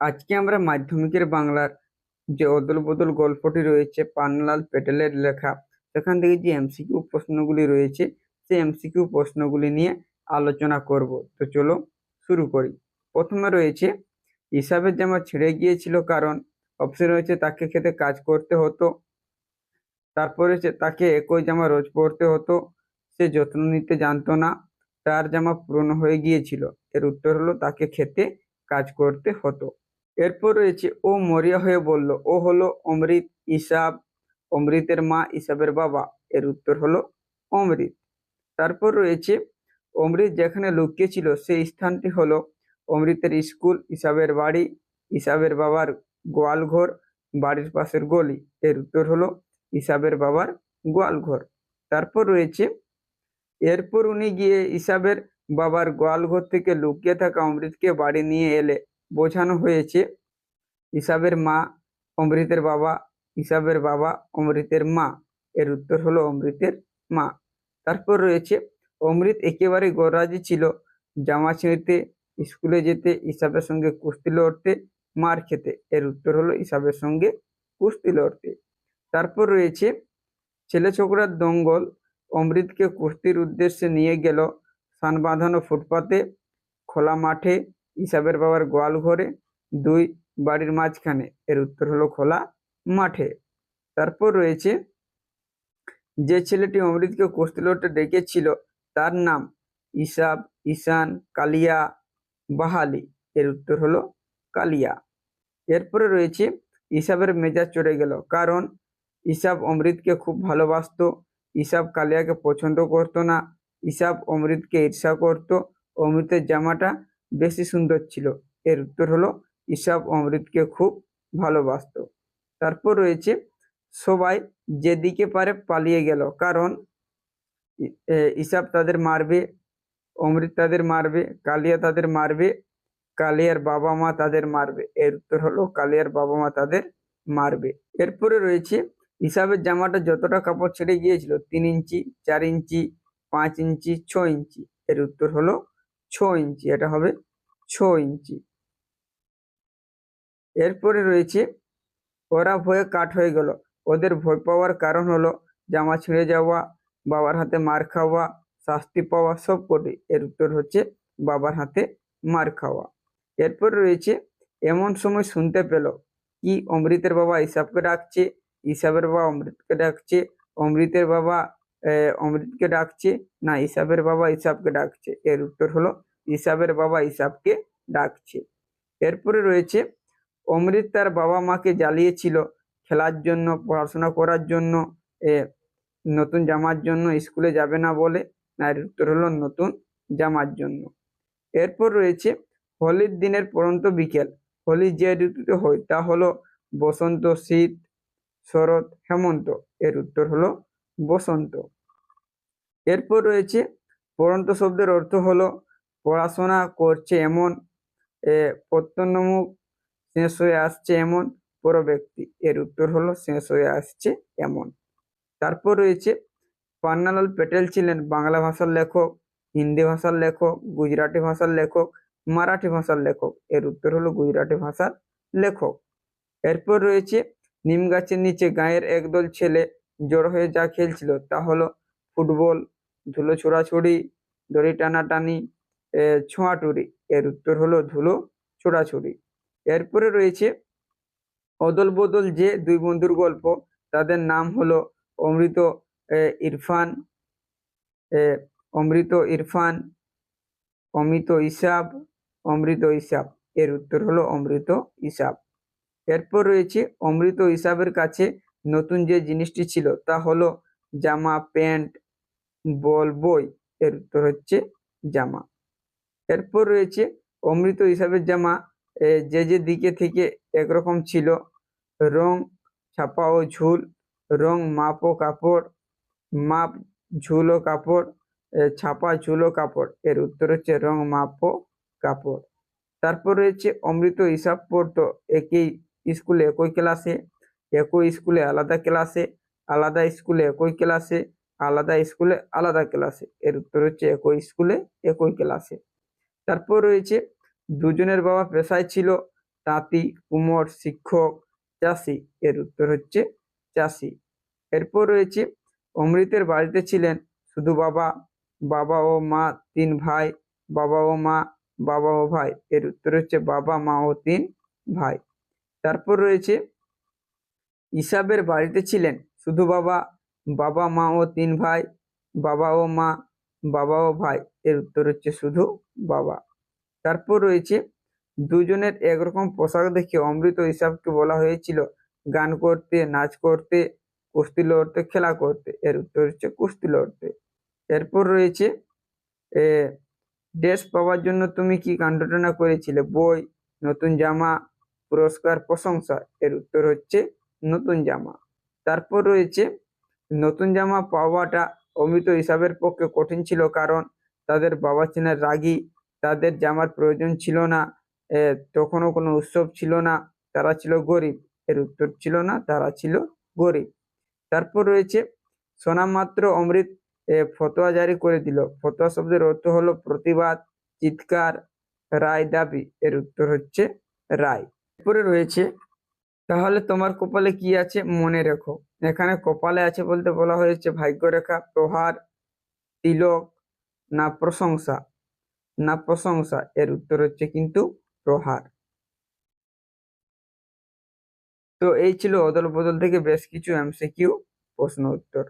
আজকে আমরা মাধ্যমিকের বাংলার যে অদল বদল গল্পটি রয়েছে, পানলাল প্যাটেলের লেখা, সেখান থেকে যে এমসিকিউ প্রশ্নগুলি রয়েছে, সেই এমসিকিউ প্রশ্নগুলি নিয়ে আলোচনা করব। তো চলো শুরু করি। প্রথমে রয়েছে, হিসাবের জামা ছিঁড়ে গিয়েছিল কারণ অপশন রয়েছে তাকে খেতে কাজ করতে হতো, তারপরে সে তাকে একই জামা রোজ পরতে হতো, সে যত্ন নিতে জানতো না, তার জামা পুরনো হয়ে গিয়েছিল, এর উত্তর হলো তাকে খেতে কাজ করতে হতো। এরপর রয়েছে, ও মরিয়া হয়ে বলল, ও হলো অমৃত ইসাব, অমৃতের মা ইসাবের বাবা। এর উত্তর হলো অমৃত। তারপর রয়েছে, অমৃত যেখানে লুকিয়ে ছিল, সেই স্থানটি হলো অমৃতের স্কুল, ইসাবের বাড়ি, ইসাবের বাবার গোয়ালঘর, বাড়ির পাশের গলি। এর উত্তর হলো ইসাবের বাবার গোয়ালঘর। তারপর রয়েছে, এরপর উনি গিয়ে ইসাবের বাবার গোয়ালঘর থেকে লুকিয়ে থাকা অমৃতকে বাড়ি নিয়ে এলে। বোঝানো হয়েছে। ইসাবের মা, অমৃতের বাবা, ইসাবের বাবা, অমৃতের মা। এর উত্তর হলো অমৃতের মা। তারপর রয়েছে, অমৃত একেবারে গরাজি ছিল। জামা ছিঁড়তে, স্কুলে যেতে, ইসাবের সঙ্গে কুস্তি লড়তে, মার খেতে। এর উত্তর হলো ইসাবের সঙ্গে কুস্তি লড়তে। তারপর রয়েছে, ছেলে ছোকরার দঙ্গল। অমৃতকে কুস্তির উদ্দেশ্যে নিয়ে গেল। সান বাঁধানো ফুটপাতে, খোলা মাঠে ইসাবের বাবার গোয়াল ঘরে দুই বাড়ির মাঝখানে। এর উত্তর হলো খোলা মাঠে। তারপর রয়েছে, যে ছেলেটি অমৃতকে কুস্তি লড়তে ডেকেছিল, তার নাম ইসাব ঈশান কালিয়া বাহালি। এর উত্তর হলো কালিয়া। এরপরে রয়েছে, ইসাবের মেজাজ চড়ে গেল, কারণ ইসাব অমৃতকে খুব ভালোবাসতো, ইসাব কালিয়াকে পছন্দ করতো না, ইসাব অমৃতকে ঈর্ষা করত, অমৃতের জামাটা বেশি সুন্দর ছিল। এর উত্তর হলো ইসাব অমৃতকে খুব ভালোবাসতো। তারপর রয়েছে, সবাই যেদিকে পারে পালিয়ে গেল। কারণ ইসাব তাদের মারবে, অমৃত তাদের মারবে, কালিয়া তাদের মারবে, কালিয়ার বাবা মা তাদের মারবে। এর উত্তর হলো, কালিয়ার বাবা মা তাদের মারবে। এরপরে রয়েছে হিসাবের জামাটা যতটা কাপড় ছেড়ে গিয়েছিল, তিন ইঞ্চি, চার ইঞ্চি, পাঁচ ইঞ্চি, ছ ইঞ্চি। এর উত্তর হলো, ছ ইঞ্চি। এটা হবে ছ ইঞ্চি। এরপরে রয়েছে ওরা ভয়ে কাঠ হয়ে গেল। ওদের ভয় পাওয়ার কারণ হলো জামা ছিঁড়ে যাওয়া, বাবার হাতে মার খাওয়া, শাস্তি পাওয়া সব কটি এর উত্তর হচ্ছে বাবার হাতে মার খাওয়া। এরপর রয়েছে, এমন সময় শুনতে পেল, কি অমৃতের বাবা ইসাবকে ডাকছে? ইসাবের বাবা অমৃতকে ডাকছে। অমৃতের বাবা অমৃতকে ডাকছে না ইসাবের বাবা ইসাবকে ডাকছে? এর উত্তর হলো ইসাবের বাবা ইসাবকে ডাকছে। এরপরে রয়েছে অমৃত তার বাবা মাকে জ্বালিয়েছিল খেলার জন্য পড়াশোনা করার জন্য এ, নতুন জামার জন্য স্কুলে যাবে না বলে। না এর উত্তর হলো নতুন জামার জন্য। এরপর রয়েছে হোলির দিনের পরন্ত বিকেল। হোলি যে ঋতুতে হয় তা হলো বসন্ত শীত শরৎ হেমন্ত। এর উত্তর হলো বসন্ত। এরপর রয়েছে পরন্ত শব্দের অর্থ হলো পড়াশোনা করছে এমন প্রত্যন্নমুখ শেষ হয়ে আসছে এমন পর ব্যক্তি। এর উত্তর হলো শেষ হয়ে আসছে এমন। তারপর রয়েছে পান্নালাল প্যাটেল ছিলেন বাংলা ভাষার লেখক, হিন্দি ভাষার লেখক, গুজরাটি ভাষার লেখক, মারাঠি ভাষার লেখক। এর উত্তর হলো গুজরাটি ভাষার লেখক। এরপর রয়েছে নিম গাছের নিচে গায়ের একদল ছেলে জড়ো হয়ে যা খেলছিল, তা হলো ফুটবল, ধুলো ছোড়াছুড়ি, দড়ি টানাটানি ছোঁয়াটুরি। এর উত্তর হলো ধুলো, ছোড়াছুড়ি। এরপরে রয়েছে অদল বদল যে দুই বন্ধুর গল্প। তাদের নাম হলো অমৃত ইরফান অমৃত ইরফান, অমিত ইসাব, অমৃত ইসাব। এর উত্তর হলো অমৃত ইসাব। এরপর রয়েছে অমৃত ইসাবের কাছে নতুন যে জিনিসটি ছিল তা হলো জামা, প্যান্ট, বল, বই। এর উত্তর হচ্ছে জামা। এরপর রয়েছে অমৃত হিসাবের জামা। যে যে দিকে থেকে একরকম ছিল, রং ছাপা ও ঝুল, রং মাপ ও কাপড়, মাপ ঝুল ও কাপড় ছাপা ঝুল ও কাপড়, এর উত্তর হচ্ছে রং মাপ ও কাপড়। তারপর রয়েছে অমৃত হিসাব পড়তো একই স্কুলে একই ক্লাসে, একই স্কুলে আলাদা ক্লাসে, আলাদা স্কুলে একই ক্লাসে, আলাদা স্কুলে আলাদা ক্লাসে, এর উত্তর হচ্ছে একই স্কুলে একই ক্লাসে। তারপর রয়েছে, দুজনের বাবা পেশায় ছিল তাঁতি, কুমোর, শিক্ষক, চাষি। এর উত্তর হচ্ছে চাষি। এরপর রয়েছে, অমৃতের বাড়িতে ছিলেন শুধু বাবা বাবা ও মা তিন ভাই, বাবা ও মা, বাবা ও ভাই। এর উত্তর হচ্ছে বাবা, মা ও তিন ভাই। তারপর রয়েছে, ইসাবের বাড়িতে ছিলেন শুধু বাবা বাবা, মা ও তিন ভাই, বাবা ও মা বাবা ও ভাই, এর উত্তর হচ্ছে শুধু বাবা। তারপর রয়েছে, দুজনের একরকম পোশাক দেখে অমৃত ও ইসাবকে বলা হয়েছিল, গান করতে, নাচ করতে, কুস্তি লড়তে, খেলা করতে। এর উত্তর হচ্ছে কুস্তি লড়তে। এরপর রয়েছে ড্রেস পাওয়ার জন্য তুমি কি কাণ্ডটনা করেছিলে? বই, নতুন জামা, পুরস্কার, প্রশংসা। এর উত্তর হচ্ছে নতুন জামা। তারপর রয়েছে, নতুন জামা পাওয়াটা অমৃত হিসাবের পক্ষে কঠিন ছিল কারণ তাদের বাবা ছিলেন রাগী, তাদের জামার প্রয়োজন ছিল না তখনও কোনো উৎসব ছিল না, তারা ছিল গরিব। এর উত্তর ছিল না, তারা ছিল গরিব। তারপর রয়েছে শোনা মাত্র অমৃত ফতোয়া জারি করে দিল। ফতোয়া শব্দের অর্থ হলো প্রতিবাদ, চিৎকার, রায়, দাবি। এর উত্তর হচ্ছে রায়। এরপরে রয়েছে তাহলে তোমার কপালে কি আছে? মনে রেখো। এখানে কপালে আছে বলতে বলা হয়েছে ভাগ্যরেখা, প্রহার, তিলক, না প্রশংসা। না প্রশংসা, এর উত্তর হচ্ছে কিন্তু প্রহার। তো এই ছিল অদল বদল থেকে বেশ কিছু এমসিকিউ প্রশ্ন উত্তর।